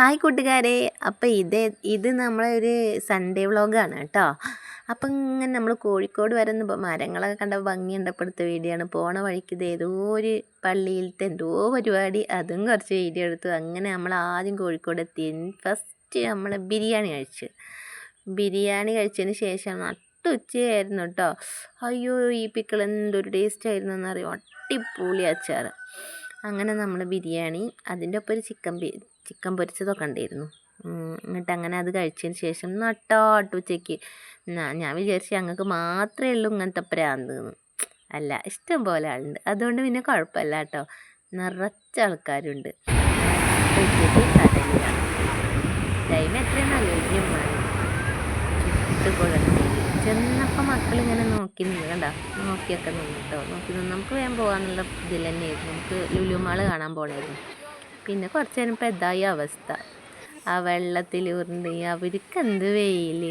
Hi കൂട്ടുകാരെ. അപ്പോൾ ഇത് ഇത് ഒരു സൺഡേ വ്ളോഗാണ് കേട്ടോ. അപ്പം ഇങ്ങനെ നമ്മൾ കോഴിക്കോട് വരുന്ന മരങ്ങളൊക്കെ കണ്ട ഭംഗി ഉണ്ടപ്പെടുത്ത വീഡിയോ ആണ് പോണ വഴിക്ക് ഇത് ഏതോ ഒരു പള്ളിയിലത്തെ എന്തോ പരിപാടി. അതും കുറച്ച് വീഡിയോ എടുത്തു. അങ്ങനെ നമ്മൾ ആദ്യം കോഴിക്കോട് എത്തി. ഫസ്റ്റ് നമ്മൾ ബിരിയാണി കഴിച്ചു. ബിരിയാണി കഴിച്ചതിന് ശേഷം നട്ടുച്ചയായിരുന്നു കേട്ടോ. അയ്യോ ഈ പിക്കിൾ എന്തൊരു ടേസ്റ്റ് ആയിരുന്നു എന്നറിയോ അടിപൊളി അച്ചാർ അങ്ങനെ നമ്മൾ ബിരിയാണി അതിന്റെ ഒപ്പം ഒരു ചിക്കൻ ചിക്കൻ പൊരിച്ചതൊക്കെ ഉണ്ടായിരുന്നു. എന്നിട്ട് അങ്ങനെ അത് കഴിച്ചതിന് ശേഷം നട്ടാട്ട് ഉച്ചയ്ക്ക് ഞാൻ വിചാരിച്ചു ഞങ്ങൾക്ക് മാത്രമേ ഉള്ളൂ ഇങ്ങനത്തെ പ്രാന്ത് അല്ല ഇഷ്ടം പോലെ ആളുണ്ട്. അതുകൊണ്ട് പിന്നെ കുഴപ്പമില്ല കേട്ടോ നിറച്ച ആൾക്കാരുണ്ട്. ടൈം എത്രയും? നല്ല ചുട്ടുകൊള്ളണം ചെന്നപ്പോൾ മക്കളിങ്ങനെ നോക്കി നിന്ന് കണ്ടോ? നോക്കിയൊക്കെ നിന്നിട്ടോ നോക്കി നിന്ന് നമുക്ക് വേഗം പോകാനുള്ള ഇതിൽ തന്നെയായിരുന്നു നമുക്ക് ലുലുമാൾ കാണാൻ പോകണമായിരുന്നു പിന്നെ കുറച്ച് കഴിഞ്ഞപ്പോൾ എന്തായി അവസ്ഥ. ആ വെള്ളത്തിൽ ഉരുണ്ട് അവർക്ക് എന്ത് വെയിൽ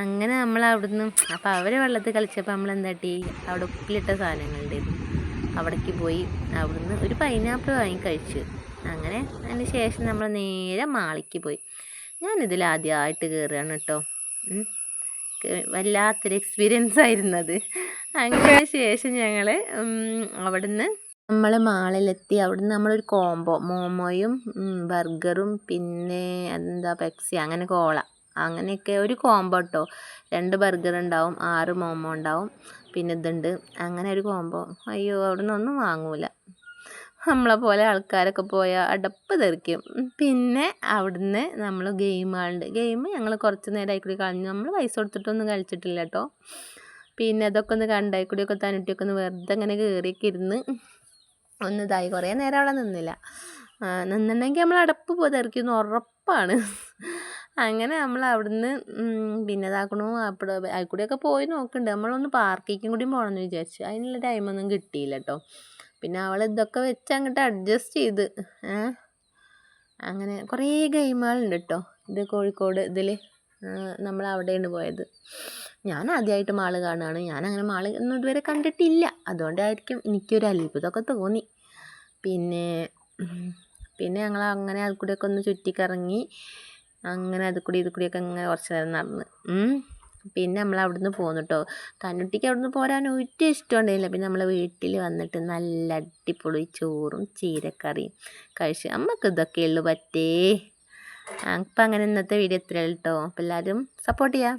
അങ്ങനെ നമ്മൾ അവിടുന്ന് അപ്പോൾ അവർ വെള്ളത്തിൽ കളിച്ചപ്പോൾ നമ്മൾ എന്താട്ടി അവിടെ ഉപ്പിലിട്ട സാധനങ്ങളുണ്ടായിരുന്നു അവിടേക്ക് പോയി അവിടുന്ന് ഒരു പൈനാപ്പിൾ വാങ്ങി കഴിച്ചു. അങ്ങനെ അതിന് ശേഷം നമ്മൾ നേരെ മാളിക്ക് പോയി. ഞാനിതിൽ ആദ്യമായിട്ട് കയറുകയാണ് കേട്ടോ വല്ലാത്തൊരു എക്സ്പീരിയൻസ് ആയിരുന്നു അത് അങ്ങനെ ശേഷം ഞങ്ങൾ അവിടുന്ന് നമ്മൾ മാളിലെത്തി. അവിടുന്ന് നമ്മളൊരു കോംബോ മോമോയും ബർഗറും പിന്നെ എന്താ പെക്സി അങ്ങനെ കോള. അങ്ങനെയൊക്കെ ഒരു കോംബോ കേട്ടോ രണ്ട് ബർഗർ ഉണ്ടാവും ആറ് മോമോ ഉണ്ടാവും പിന്നെ ഇതുണ്ട്. അങ്ങനെ ഒരു കോംബോ അയ്യോ അവിടുന്ന് ഒന്നും വാങ്ങൂല. നമ്മളെ പോലെ ആൾക്കാരൊക്കെ പോയാൽ അടപ്പ് തെറിക്കും. പിന്നെ അവിടുന്ന് നമ്മൾ ഗെയിം ആളുണ്ട് ഗെയിം ഞങ്ങൾ കുറച്ച് നേരം കൂടി കളഞ്ഞു. നമ്മൾ പൈസ കൊടുത്തിട്ടൊന്നും കളിച്ചിട്ടില്ല കേട്ടോ പിന്നെ അതൊക്കെ ഒന്ന് കണ്ടായി കൂടിയൊക്കെ തന്നിട്ടൊക്കെ ഒന്ന് വെറുതെ അങ്ങനെ കയറിയൊക്കെ ഇരുന്ന് ഒന്ന് ഇതായി. കുറേ നേരം അവിടെ നിന്നില്ല. നിന്നുണ്ടെങ്കിൽ നമ്മൾ അടപ്പ് പോയി തെറിക്കുന്നു ഉറപ്പാണ് അങ്ങനെ നമ്മൾ അവിടുന്ന് പിന്നെ ഇതാക്കണു. അപ്പോൾ അതിൽ പോയി നോക്കുന്നുണ്ട് നമ്മളൊന്ന് പാർക്കിക്കും കൂടി പോകണമെന്ന് വിചാരിച്ചു. അതിനുള്ള ടൈമൊന്നും കിട്ടിയില്ല കേട്ടോ പിന്നെ അവൾ ഇതൊക്കെ വെച്ച് അങ്ങോട്ട് അഡ്ജസ്റ്റ് ചെയ്ത്. അങ്ങനെ കുറേ ഗെയിമുകളുണ്ട് കേട്ടോ ഇത് കോഴിക്കോട് ഇതിൽ നമ്മൾ അവിടെയാണ് പോയത്. ഞാൻ ആദ്യമായിട്ട് മാൾ കാണുകയാണ്. ഞാൻ അങ്ങനെ മാൾ ഒന്നും ഇതുവരെ കണ്ടിട്ടില്ല. അതുകൊണ്ടായിരിക്കും എനിക്കൊരു അത്ഭുതമൊക്കെ തോന്നി. പിന്നെ പിന്നെ ഞങ്ങൾ അങ്ങനെ അതിൽ കൂടെയൊക്കെ ഒന്ന് ചുറ്റിക്കറങ്ങി അങ്ങനെ അതിൽ കൂടി ഇതിൽ കൂടിയൊക്കെ അങ്ങനെ കുറച്ച് നേരം നടന്ന്. പിന്നെ നമ്മൾ അവിടുന്ന് പോന്നു കേട്ടോ കണ്ണുട്ടിക്ക് അവിടുന്ന് പോരാൻ ഒരു ഇഷ്ടം ഉണ്ടായില്ല പിന്നെ നമ്മൾ വീട്ടിൽ വന്നിട്ട് നല്ല അടിപൊളി ചോറും ചീരക്കറിയും കഴിച്ച്. നമുക്ക് ഇതൊക്കെ ഉള്ളു പറ്റേ. അപ്പം അങ്ങനെ ഇന്നത്തെ വീഡിയോ എത്രയുള്ളൂ കേട്ടോ അപ്പോൾ എല്ലാവരും സപ്പോർട്ട് ചെയ്യാം.